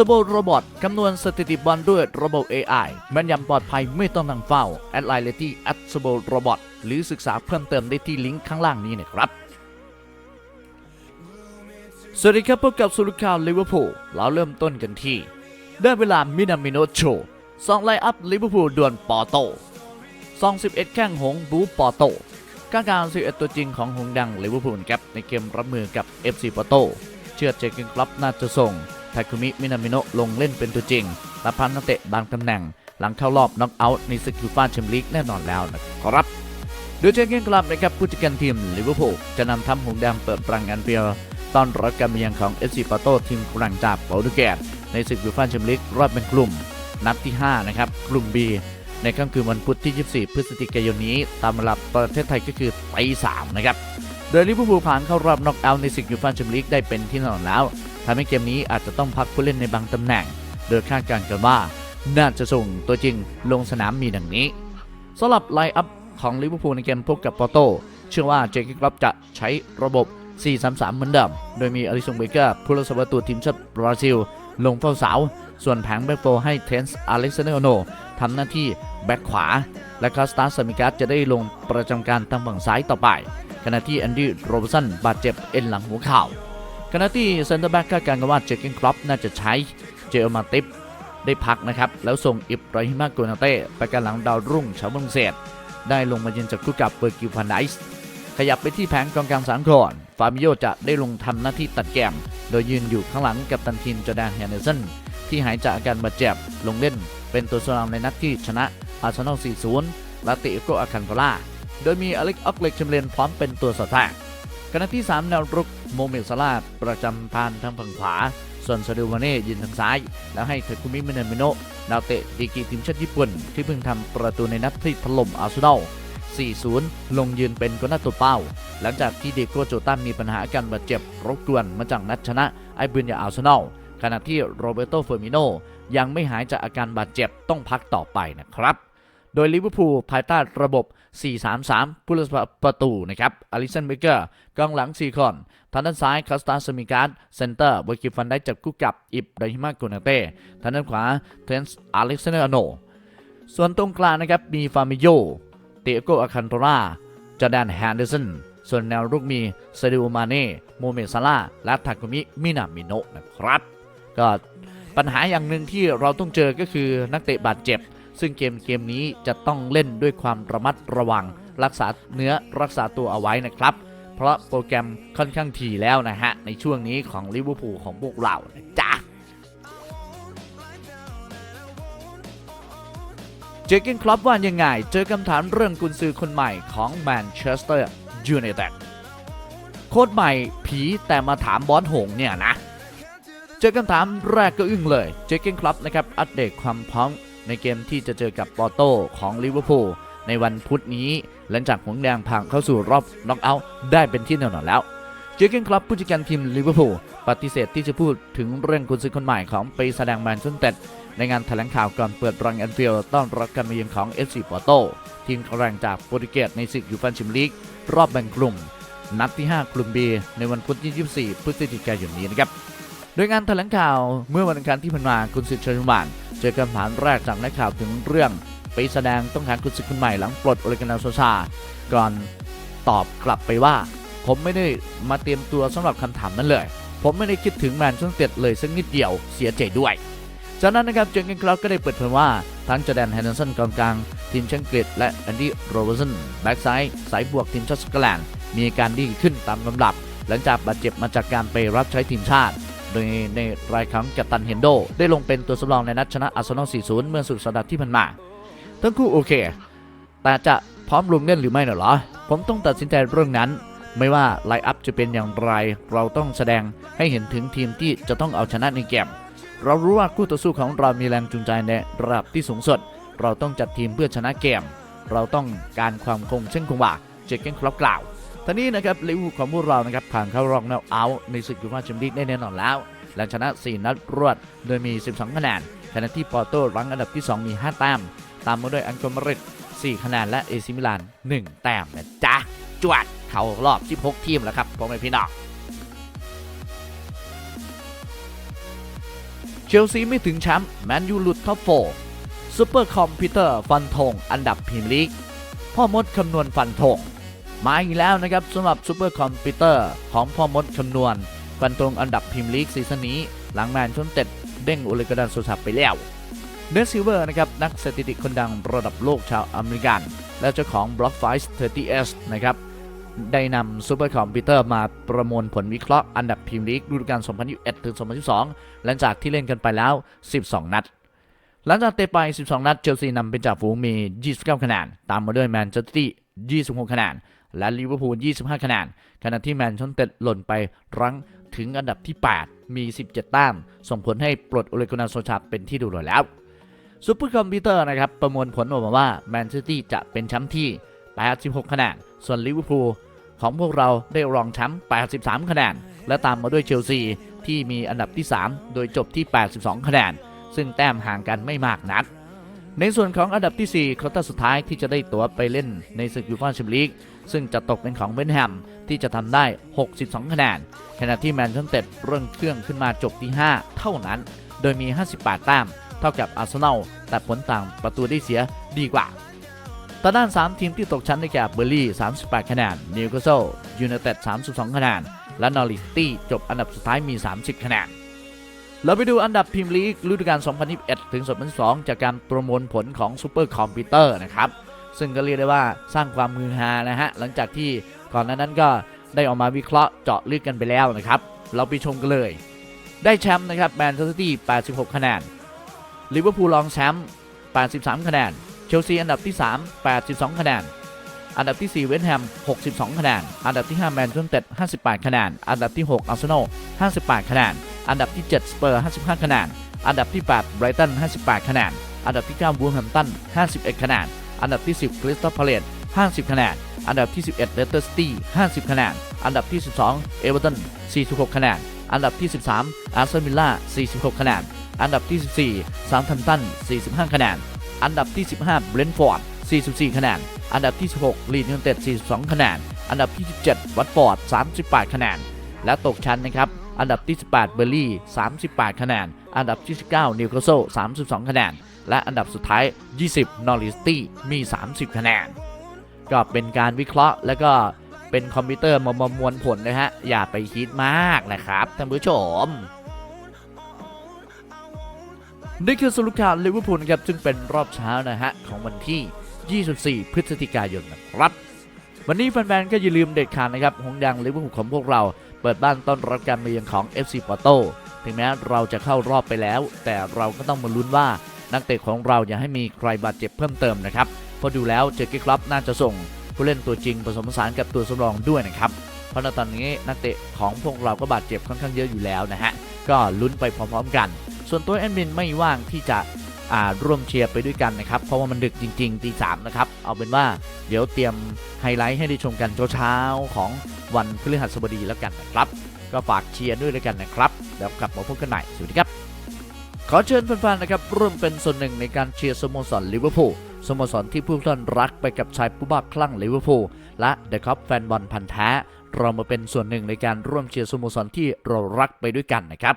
สโบโรบอทคำนวณสถิติบอลด้วยระบบ AI แม่นยำปลอดภัยไม่ต้องนั่งเฝ้าแอดไลน์เลที่แอดสโบโรบอทหรือศึกษาเพิ่มเติมได้ที่ลิงก์ข้างล่างนี้นะครับ สวัสดีครับพบกับสุรุข่าวลิเวอร์พูลเราเริ่มต้นกันที่ ได้เวลามินามิโนโชสองไลอัพลิเวอร์พูลดวลปอโตซอง11แข้งหงบูปอโตการการ11ตัวจริงของหงดังลิเวอร์พูลครับในเกมรับมือกับ FC ปอโตเชื่อเจอเกนคลับน่าจะส่ง ทาคุมิมินามิโนะลงเล่นเป็นตัวจริงและพันนักเตะบางตำแหน่ง หลังเข้ารอบน็อกเอาท์ในศึกยูฟ่าแชมเปี้ยนลีกแน่นอนแล้วนะครับโดยเจอเกนคลับนะครับผู้จัดการทีมลิเวอร์พูลจะนำทัพหงแดงเปิดรังแอนเฟียต้อนรับการมาเยือนของเอฟซีปาโตทีมกลางจากโปรตุเกสในศึกยูฟ่าแชมเปี้ยนลีกรอบเป็นกลุ่ม นัดที่ 5 นะครับ กลุ่ม B ในค่ำคืนวันพุธที่ 24 พฤศจิกายนนี้ ตามเวลาประเทศไทยก็คือตี3นะครับ โดยลิเวอร์พูลผ่านเข้ารอบน็อกเอาท์ในศึกยูฟ่าแชมเปี้ยนลีกได้เป็นที่แน่นอนแล้ว ทำให้เกมนี้อาจจะต้องพักผู้เล่นในบางตำแหน่ง โดยคาดการณ์กันว่า น่าจะส่งตัวจริงลงสนามมีดังนี้สำหรับไลน์อัพของลิเวอร์พูลในเกมพบกับปอร์โตเชื่อว่าเจคกี้กรอบจะใช้ระบบ 4-3-3 เหมือนเดิม โดยมีอลิซงเบเกอร์ผู้รักษาประตูทีมชาติบราซิล ลงเฝ้าเสา ส่วนแผงแบ็กโฟร์ให้เทนส์อเล็กซานเดอร์โนทำหน้าที่แบ็กขวา และคาสตาสมิกัสจะได้ลงประจำการทางฝั่งซ้ายต่อไป ขณะที่แอนดี้โรบสันบาดเจ็บเอ็นหลังหัวเข่า ขณะที่เซนเตอร์แบ็กคาดการณ์กันว่าเจคกินครอปน่าจะใช้เจอมาติปได้พักนะครับ แล้วส่งอิบราฮิมาโกนาเต้ไปกันหลังดาวรุ่งชาวฝรั่งเศส ได้ลงมาเยือนจากคู่กับเบอร์กิวพันไดส์ขยับไปที่แผงกองกลางสามก่อนฟาบิโยจะได้ลงทำหน้าที่ตัดแกม โดยยืนอยู่ข้างหลังกับตันทีมจอร์แดนแฮนเดอร์สันที่หายจากอาการบาดเจ็บลงเล่น เป็นตัวสำรองในนัดที่ชนะอาร์เซนอล 4-0 และติโกอาคันโกลาโดยมีอเล็กออกเล็กเชมเลนพร้อมเป็นตัวสอดแทรกขณะที่ 3 แนวรุก โมเมลซาลาประจำพานทางฝั่งขวา ส่วนซาดิวมาเน่ยืนทางซ้าย แล้วให้เทคุมิมินามิโนะดาวเตะดีกีทีมชาติญี่ปุ่น ที่เพิ่งทำประตูในนัดที่ถล่มอาร์เซนอล 4-0 ลงยืนเป็นก็น่าตัวเป้า หลังจากที่เดโกโจตันมีปัญหาอาการบาดเจ็บรบกวนมาจากนัดชนะไอบุญยาอาร์เซนอลขณะที่โรเบโตเฟอร์มิโนยังไม่หายจากอาการบาดเจ็บต้องพักต่อไปนะครับ โดยลิเวอร์พูลภายใต้ระบบ 4-3-3 ผู้รักษาประตูนะครับอลิสันเบเกอร์กองหลัง 4 คนทางด้านซ้ายคาสตาสมิการ์ดเซนเตอร์เบอร์กิฟันได้จับคู่กับอิบราฮิมาโกนาเต้ทางด้านขวาเทนส์อเล็กซานเดอร์โนส่วนตรงกลางนะครับมีฟามิโยเตโกอาคันโตราจอแดนแฮนเดอร์สันส่วนแนวรุกมีซาดิโอมาเน่โมเมซาลาและทากุมิมินามิโนะนะครับ ก็ปัญหาอย่างหนึ่งที่เราต้องเจอก็คือนักเตะบาดเจ็บ ซึ่งเกมเกมนี้จะต้องเล่นด้วยความระมัดระวัง รักษาเนื้อรักษาตัวเอาไว้นะครับ เพราะโปรแกรมค่อนข้างถี่แล้วนะฮะ ในช่วงนี้ของลิเวอร์พูลของพวกเรานะจ๊ะเจอร์เกนคลับว่ายังไง เจอคำถามเรื่องกุนซือคนใหม่ของแมนเชสเตอร์ยูไนเต็ดโค้ชใหม่ผีแต่มาถามบอสหงเนี่ยนะ เจอคำถามแรกก็อึ้งเลย เจอร์เกนคลับนะครับ อัปเดตความพร้อม ในเกมที่จะเจอกับปอร์โตของลิเวอร์พูลในวันพุธนี้ หลังจากหงแดงผ่านเข้าสู่รอบน็อกเอาท์ได้เป็นที่แน่นอนแล้วเจอเกนคลับผู้จัดการทีมลิเวอร์พูลปฏิเสธที่จะพูดถึงเรื่องกุนซือคนใหม่ของปีแสดงแมนเชสเตอร์ในงานแถลงข่าวก่อนเปิดรังแอนฟิลด์ต้อนรับการมาเยือนของ FC ปอร์โตทีมแรงจากโปรตุเกสในศึกยูฟ่าแชมเปี้ยนลีกรอบแบ่งกลุ่ม นัดที่ 5 กลุ่ม B ในวันพุธที่ 24 พฤศจิกายนนี้นะครับโดยงานแถลงข่าวเมื่อวันอังคารที่ผ่านมาคุณสิทธิ์ชัยวัน อคำถามแรกจากนักข่าวถึงเรื่องไปแสดงต้องหาคุณสิทธิ์คนใหม่หลังปลดโอเลกนาโซชา ก่อนตอบกลับไปว่า ผมไม่ได้มาเตรียมตัวสำหรับคำถามนั้นเลย ผมไม่ได้คิดถึงแมนเชสเตอร์เลยสักนิดเดียวเสียใจด้วย จากนั้นนะครับเจอร์เกนคลับก็ได้เปิดเผยว่า ทั้งจอแดนแฮนเดอร์สันกองกลาง ทีมชังกฤษและแอนดี้โรเบอร์สันแบ็กซ้ายสายบวกทีมชาติสกอตแลนด์มีอาการดีขึ้นตามลำดับ หลังจากบาดเจ็บมาจากการไปรับใช้ทีมชาติ โดยในรายครั้งกัปตันเฮนโด ได้ลงเป็นตัวสำรองในนัดชนะอาร์เซนอล 4-0 เมื่อสุดสัปดาห์ที่ผ่านมา ทั้งคู่โอเค แต่จะพร้อมลงเล่นหรือไม่น่ะเหรอ ผมต้องตัดสินใจเรื่องนั้น ไม่ว่าไลน์อัพจะเป็นอย่างไร เราต้องแสดงให้เห็นถึงทีมที่จะต้องเอาชนะในเกม เรารู้ว่าคู่ต่อสู้ของเรามีแรงจูงใจในระดับที่สูงสุด เราต้องจัดทีมเพื่อชนะเกม เราต้องการความคงเช่นคงวาเจคเกนคลับกล่าว ท่านี้นะครับลิเวอร์พูลของพวกเรานะครับผ่านเข้ารอบน็อกเอาท์ในศึกยูฟ่าแชมเปี้ยนลีกได้แน่นอนแล้วและชนะ 4 นัดรวดโดยมี 12 คะแนนขณะที่ปอร์โตรั้งอันดับที่ 2 มี 5 แต้ม ตามมาด้วยอังโกมาริด4คะแนนและเอซิมิลาน 1 แต้มนะจ๊ะจวดเข้ารอบ 16 ทีมแล้วครับพ่อแม่พี่น้องเชลซีไม่ถึงแชมป์แมนยูหลุดท็อปโฟซูเปอร์คอมพิวเตอร์ฟันธงอันดับพรีเมียร์ลีกพ่อมดคำนวณฟันธง มาอีกแล้วนะครับสำหรับซูเปอร์คอมพิวเตอร์ของพ่อมดคำนวณฟันธงอันดับพรีเมียร์ลีกซีซั่นนี้ หลังแมนชนเต็ดเด้งโอเลกดันโซชาไปแล้วเนสซิเวอร์นะครับนักสถิติคนดังระดับโลกชาวอเมริกัน และเจ้าของ b l o c k f i 30s นะครับได้นำซูเปอร์คอมพิวเตอร์มาประมวลผลวิเคราะห์อันดับพรีเมียร์ลีกฤดูกาล2021ถึง2022 หลังจากที่เล่นกันไปแล้ว 12 นัดหลังจากเตะไป 12 นัด เชลซีนำเป็นจ่าฝูงมี 29 คะแนน ตามมาด้วยแมนเชสเตอร์ซิตี้ 26 คะแนน และลิเวอร์พูล 25 คะแนน ขณะที่แมนเชสเตอร์หล่นไปรั้งถึงอันดับที่ 8 มี 17 แต้ม ส่งผลให้ปลดโอเลกุนาโซชาเป็นที่ดูดแล้วซูเปอร์คอมพิวเตอร์นะครับ ประมวลผลออกมาว่าแมนเชสเตอร์ซิตี้จะเป็นแชมป์ที่ 86 คะแนน ส่วนลิเวอร์พูลของพวกเราได้รองแชมป์ 83 คะแนน และตามมาด้วยเชลซีที่มีอันดับที่ 3 โดยจบที่ 82 คะแนน ซึ่งแต้มห่างกันไม่มากนัก ในส่วนของอันดับที่4โควต้าสุดท้ายที่จะได้ตั๋วไปเล่นในศึกยูฟ่าแชมเปี้ยนลีกซึ่งจะตกเป็นของเบนแฮมที่จะทำได้ 62 คะแนน ขณะที่แมนเชสเตอร์เร่งเครื่องขึ้นมาจบที่ 5 เท่านั้น โดยมี 58 แต้ม เท่ากับอาร์เซนอล แต่ผลต่างประตูได้เสียดีกว่าตอด้าน 3 ทีมที่ตกชั้นได้แก่เบอร์ลี่ 38 คะแนน นิวคาสเซิลยูไนเต็ด 32 คะแนน และนอริตี้จบอันดับสุดท้ายมี 30 คะแนน เราไปดูอันดับพรีเมียร์ลีกฤดูกาล 2021 ถึง 2022 จากการประมวลผลของซูเปอร์คอมพิวเตอร์นะครับ ซึ่งก็เรียกได้ว่าสร้างความมือฮานะฮะ หลังจากที่ก่อนหน้านั้นก็ได้ออกมาวิเคราะห์เจาะลึกกันไปแล้วนะครับ เราไปชมกันเลย ได้แชมป์นะครับแมนเชสเตอร์ซิตี้ 86 คะแนน ลิเวอร์พูลรองแชมป์ 83 คะแนน เชลซีอันดับที่ 3 82 คะแนน อันดับที่ 4 เวสต์แฮม 62 คะแนน อันดับที่ 5 แมนเชสเตอร์58 คะแนน อันดับที่ 6 อาร์เซนอล 58 คะแนน อันดับที่ 7 สเปอร์ 55 คะแนน อันดับที่ 8 ไบรตัน 58 คะแนน อันดับที่ 9 บูแฮมตัน 51 คะแนน อันดับที่ 10 คริสตัลพาเลต50 คะแนน อันดับที่ 11เลสเตอร์ซิตี้ 50 คะแนน อันดับที่ 12 เอเวอร์ตัน 46 คะแนน อันดับที่ 13 อาร์เซนวิลล่า 46 คะแนน อันดับที่ 14 ซา u ์ h ัมตัน 45 คะแนน อันดับที่ 15 เบรนท์ฟอร์ด 44 คะแนน อันดับที่ 16 ลีดยูไนเต็ด 42 คะแนน อันดับที่ 17 วัตฟอร์ด 38 คะแนน และตกชั้นนะครับ อันดับที่ 18 เบอร์ลี่ 38 คะแนน อันดับที่ 19 นิวคาสเซิล 32 คะแนน และอันดับสุดท้าย 20 นอริสตี้ มี 30 คะแนน ก็เป็นการวิเคราะห์แล้วก็เป็นคอมพิวเตอร์มามวลผลนะฮะ อย่าไปคิดมากนะครับท่านผู้ชมนี่คือสรุปข่าวลิเวอร์พูลนะครับซึ่งเป็นรอบเช้านะฮะ ของวันที่ 24 พฤศจิกายนนะครับ วันนี้แฟนๆก็อย่าลืมเด็ดขาดนะครับหงดังลิเวอร์พูลของพวกเรา เปิดบ้านต้อนรับการมาเยือนของ FC Porto ถึงแม้เราจะเข้ารอบไปแล้ว แต่เราก็ต้องมาลุ้นว่านักเตะของเราอย่าให้มีใครบาดเจ็บเพิ่มเติมนะครับเพราะดูแล้วเจอร์กี้คลับน่าจะส่ง ผู้เล่นตัวจริงผสมผสานกับตัวสำรองด้วยนะครับเพราะในตอนนี้นักเตะของพวกเราก็บาดเจ็บค่อนข้างเยอะอยู่แล้วนะฮะก็ลุ้นไปพร้อมๆกัน ส่วนตัวแอดมินไม่ว่างที่จะ ร่วมเชียร์ไปด้วยกันนะครับ เพราะว่ามันดึกจริงๆตีสามนะครับ เอาเป็นว่าเดี๋ยวเตรียมไฮไลท์ให้ได้ชมกันเช้าๆของวันพฤหัสบดีแล้วกันนะครับ ก็ฝากเชียร์ด้วยแล้วกันนะครับเดี๋ยวกลับมาพบกันใหม่สวัสดีครับ ขอเชิญแฟนๆนะครับร่วมเป็นส่วนหนึ่งในการเชียร์สโมสรลิเวอร์พูลสโมสรที่ผู้ท่านรักไปกับชายผู้บ้าคลั่งลิเวอร์พูลและเดอะคัพแฟนบอลพันธ์แท้ เรามาเป็นส่วนหนึ่งในการร่วมเชียร์สโมสรที่เรารักไปด้วยกันนะครับ